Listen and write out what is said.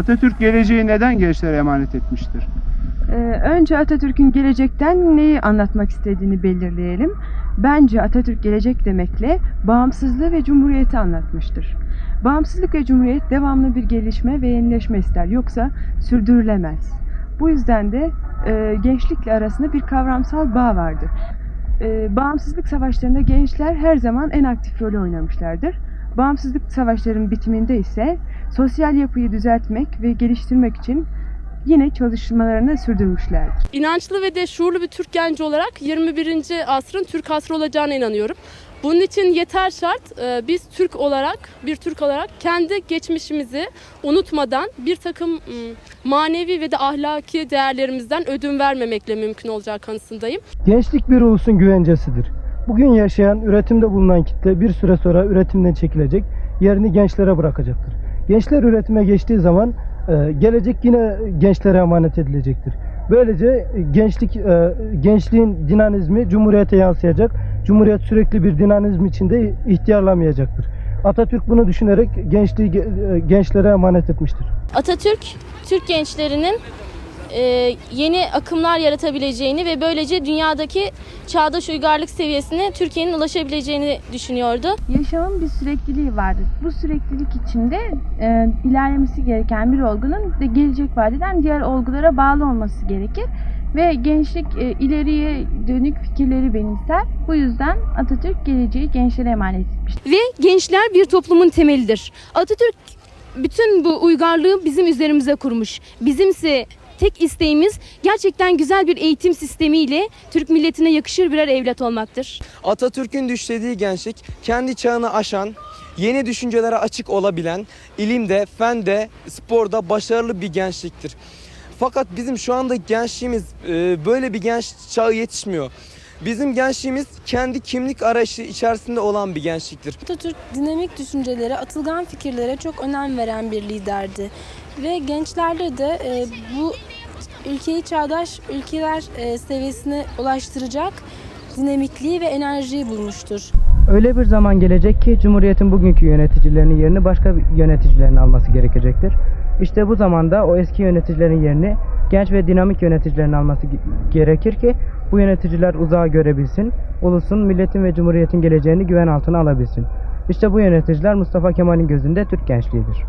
Atatürk geleceği neden gençlere emanet etmiştir? Ee, önce Atatürk'ün gelecekten neyi anlatmak istediğini belirleyelim. Bence Atatürk gelecek demekle bağımsızlığı ve cumhuriyeti anlatmıştır. Bağımsızlık ve cumhuriyet devamlı bir gelişme ve yenileşme ister. Yoksa sürdürülemez. Bu yüzden de e, gençlikle arasında bir kavramsal bağ vardır. E, bağımsızlık savaşlarında gençler her zaman en aktif rolü oynamışlardır. Bağımsızlık savaşlarının bitiminde ise sosyal yapıyı düzeltmek ve geliştirmek için yine çalışmalarını sürdürmüşlerdir. İnançlı ve de şuurlu bir Türk genci olarak 21. asrın Türk asrı olacağına inanıyorum. Bunun için yeter şart e, biz Türk olarak, bir Türk olarak kendi geçmişimizi unutmadan bir takım manevi ve de ahlaki değerlerimizden ödün vermemekle mümkün olacağı kanısındayım. Gençlik bir ulusun güvencesidir. Bugün yaşayan, üretimde bulunan kitle bir süre sonra üretimden çekilecek, yerini gençlere bırakacaktır. Gençler üretime geçtiği zaman e, gelecek yine gençlere emanet edilecektir. Böylece gençlik e, gençliğin dinamizmi cumhuriyete yansıyacak. Cumhuriyet sürekli bir dinamizm içinde ihtiyarlamayacaktır. Atatürk bunu düşünerek gençliği ge- e, gençlere emanet etmiştir. Atatürk, Türk gençlerinin e, yeni akımlar yaratabileceğini ve böylece dünyadaki çağdaş uygarlık seviyesine Türkiye'nin ulaşabileceğini düşünüyordu. Yaşamın bir sürekliliği vardır. Bu süreklilik içinde e, ilerlemesi gereken bir olgunun de gelecek vadeden diğer olgulara bağlı olması gerekir. Ve gençlik e, ileriye dönük fikirleri benimser. Bu yüzden Atatürk geleceği gençlere emanet etmiştir. Ve gençler bir toplumun temelidir. Atatürk bütün bu uygarlığı bizim üzerimize kurmuş. Bizimse tek isteğimiz gerçekten güzel bir eğitim sistemiyle Türk milletine yakışır birer evlat olmaktır. Atatürk'ün düşlediği gençlik kendi çağını aşan, yeni düşüncelere açık olabilen, ilimde, fende, sporda başarılı bir gençliktir. Fakat bizim şu anda gençliğimiz e, böyle bir genç çağı yetişmiyor. Bizim gençliğimiz kendi kimlik arayışı içerisinde olan bir gençliktir. Atatürk dinamik düşüncelere, atılgan fikirlere çok önem veren bir liderdi. Ve gençlerle de e, bu ülkeyi çağdaş ülkeler e, seviyesine ulaştıracak dinamikliği ve enerjiyi bulmuştur. Öyle bir zaman gelecek ki Cumhuriyet'in bugünkü yöneticilerinin yerini başka yöneticilerin alması gerekecektir. İşte bu zamanda o eski yöneticilerin yerini genç ve dinamik yöneticilerin alması ge- gerekir ki bu yöneticiler uzağa görebilsin, ulusun, milletin ve cumhuriyetin geleceğini güven altına alabilsin. İşte bu yöneticiler Mustafa Kemal'in gözünde Türk gençliğidir.